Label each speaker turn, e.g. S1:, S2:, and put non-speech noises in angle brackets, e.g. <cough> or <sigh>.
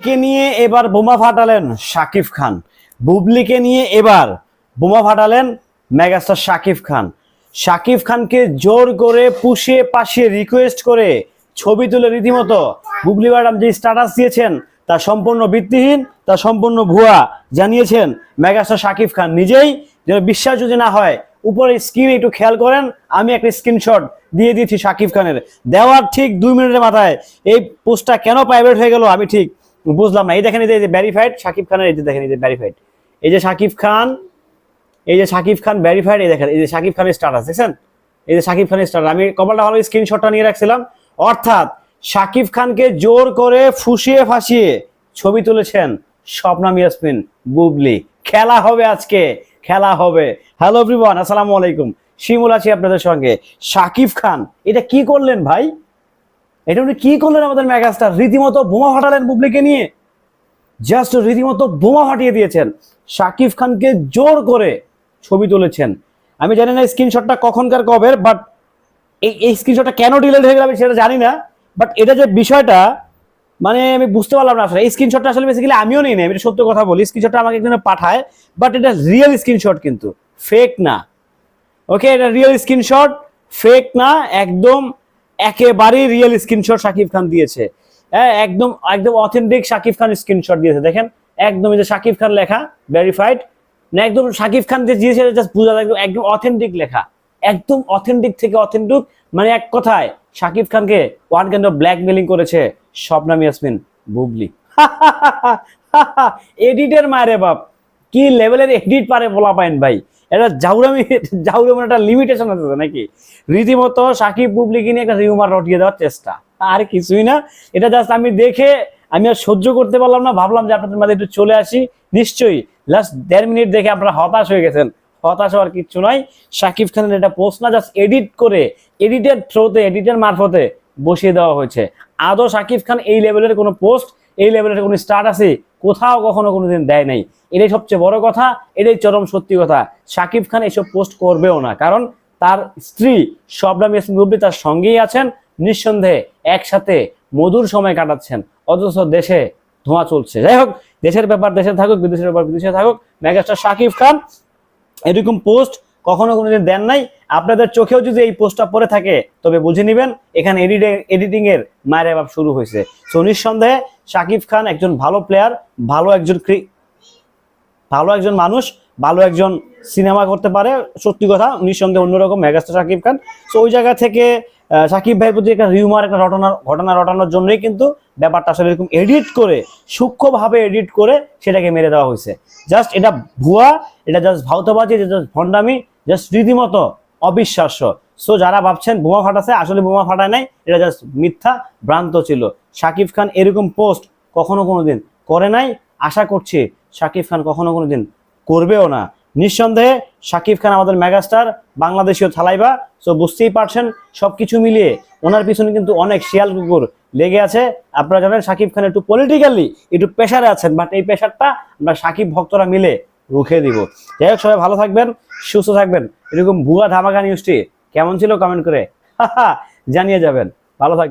S1: কে নিয়ে এবার বোমা ফাটালেন শাকিব খান? বুবলিকে নিয়ে এবার বোমা ফাটালেন মেগাস্টার শাকিব খান। শাকিব খানকে জোর করে পুষিয়ে পাশিয়ে রিকোয়েস্ট করে ছবি তুলে রীতিমতো বুবলি ম্যাডাম যে স্ট্যাটাস দিয়েছেন, তা সম্পূর্ণ ভিত্তিহীন, তা সম্পূর্ণ ভুয়া জানিয়েছেন মেগাস্টার শাকিব খান। নিজেই যেন বিশ্বাস যদি না হয় উপরে স্ক্রিন একটু খেয়াল করেন, আমি একটা স্ক্রিনশট দিয়ে দিয়েছি শাকিব খানের। দেওয়ার ঠিক দুই মিনিটের মাথায় এই পোস্টটা কেন প্রাইভেট হয়ে গেল, আমি ঠিক বুঝলাম না। এই দেখেন এই যে ভ্যারিফাইড শাকিব খানের এই যে দেখেন, এই যে ভ্যারিফাইড এই যে শাকিব খান, এই যে শাকিব খান ভ্যারিফাইড এই দেখেন, এই যে শাকিব খানের স্টাটাস দেখছেন? এই যে শাকিব খানের স্টাটাস আমি কপালটা ভালো স্ক্রিনশটটা নিয়ে রাখছিলাম। অর্থাৎ শাকিব খানকে জোর করে ফুসিয়ে ফাঁসিয়ে ছবি তুলেছেন স্বপ্নাম ইয়াসমিন বুবলি। খেলা হবে আজকে, খেলা হবে। হ্যালো এভরিওয়ান আসসালামু আলাইকুম। শিমুল আছি আপনাদের সঙ্গে। শাকিব খান, এটা কি করলেন ভাই? এটা উনি কি করলেন আমাদের মেগাস্টার? রীতিমতো বোমা ফাটালেন বুবলিকে নিয়ে। জাস্ট রীতিমতো বোমা ফাটিয়ে দিয়েছেন। শাকিব খানকে জোর করে ছবি তুলেছেন। আমি জানি না স্ক্রিনশটটা কখনকার কবের বাট এই এই স্ক্রিনশটটা কেন ডিলেট হয়ে গেল আমি সেটা জানি না। বাট এটা যে বিষয়টা মানে আমি বুঝতে পারলাম না আসলে। এই স্ক্রিনশটটা আসলে বেসিক্যালি আমিও নিই না আমি সত্য কথা বলি। স্ক্রিনশটটা আমাকে একজনে পাঠায় বাট এটা রিয়েল স্ক্রিনশট কিন্তু। ফেক না। ওকে এটা রিয়েল স্ক্রিনশট ফেক না, একদম একেবারেই রিয়েল স্ক্রিনশট শাকিব খান দিয়েছে। হ্যাঁ একদম একদম অথেন্টিক শাকিব খান স্ক্রিনশট দিয়েছে। দেখেন একদম যে শাকিব খান লেখা ভেরিফাইড না, একদম শাকিব খান যে দিয়েছে জাস্ট বোঝা একদম- একদম অথেন্টিক লেখা। একদম অথেন্টিক থেকে অথেন্টিক মানে এক কথায়, শাকিব খানকে ওয়ান কাইন্ড অফ ব্ল্যাকমেলিং করেছে স্বপ্নাম ইয়াসমিন বুবলি। <laughs> এডিটের মারে বাপ। কি লেভেলের এডিট পারে বলা পাইন ভাই? এটা জাউরামি জাউরামি একটা লিমিটেশন আছে নাকি? রীতিমতো সাকিব বুবলিকে নিয়ে একটা রিউমার রটিয়ে দেওয়ার চেষ্টা। আর কিছুই না। এটা জাস্ট আমি দেখে আমি আর সহ্য করতে পারলাম না। ভাবলাম যে আপনাদের মাঝে একটু চলে আসি। নিশ্চয়ই লাস্ট দেড় মিনিট দেখে আপনারা হতাশ হয়ে গেছেন। হতাশ হওয়ার কিচ্ছু নয় সাকিব খানের এটা পোস্ট না জাস্ট এডিট করে এডিটের থ্রোতে এডিটের মারফতে বসিয়ে দেওয়া হয়েছে। আদৌ সাকিব খান এই লেভেলের কোনো পোস্ট এই লেভেলের কোনো স্টার্ট আছে? কোথাও কখনো কোনোদিন দেয় নাই। এটাই সবচেয়ে বড় কথা, এটাই চরম সত্যি কথা। সাকিব খান এসব পোস্ট করবেও না, কারণ তার স্ত্রী শবনাম ইয়াসমিন বুবলি তার সঙ্গেই আছেন। নিঃসন্দেহে একসাথে মধুর সময় কাটাচ্ছেন, অথচ দেশে ধোঁয়া চলছে। যাই হোক, দেশের ব্যাপার দেশে থাকুক, বিদেশের ব্যাপার বিদেশে থাকুক মেগাস্টার সাকিব খান এরকম পোস্ট কখনো কোনোদিন দেন নাই। আপনাদের চোখেও যদি এই পোস্টটা পড়ে থাকে, তবে বুঝে নেবেন, এখানে এডিটিং এডিটিং এর মায়ের বাপ শুরু হয়েছে। সো নিঃসন্দেহে শাকিব খান একজন ভালো প্লেয়ার ভালো একজন ভালো একজন মানুষ, ভালো একজন সিনেমা করতে পারে। সত্যি কথা, নিঃসন্দেহে অন্যরকম মেগাস্টার শাকিব খান। সো ওই জায়গা থেকে শাকিব ভাইয়ের প্রতি একটা রিউমার একটা ঘটনা ঘটনা রটানোর জন্যই কিন্তু ব্যাপারটা আসলে এরকম এডিট করে, সূক্ষ্মভাবে এডিট করে সেটাকে মেরে দেওয়া হয়েছে। জাস্ট এটা ভুয়া, এটা জাস্ট ভাউতাবাজি এটা জাস্ট ভণ্ডামি জাস্ট রীতিমতো অবিশ্বাস্য। সো যারা ভাবছেন বোমা ফাটাছে আসলে বোমা ফাটায় নাই, এটা জাস্ট মিথ্যা, ভ্রান্ত ছিল। শাকিব খান এরকম পোস্ট কখনো কোনো দিন করে নাই। আশা করছি শাকিব খান কখনো কোনো দিন করবেও না। নিঃসন্দেহে শাকিব খান আমাদের মেগাস্টার বাংলাদেশীয় থালাইবা। সো বুঝতেই পারছেন সব কিছু মিলিয়ে ওনার পিছনে কিন্তু অনেক শিয়াল কুকুর লেগে আছে। আপনারা জানেন, শাকিব খান একটু পলিটিক্যালি একটু প্রেশারে আছেন বাট এই প্রেশারটা আমরা শাকিব ভক্তরা মিলে রুখে দিব। যাই হোক, সবাই ভালো থাকবেন, সুস্থ থাকবেন। এরকম ভুয়া ধামাকা নিউজটি কেমন ছিল? কমেন্ট করে জানিয়ে যাবেন। ভালো থাকবেন।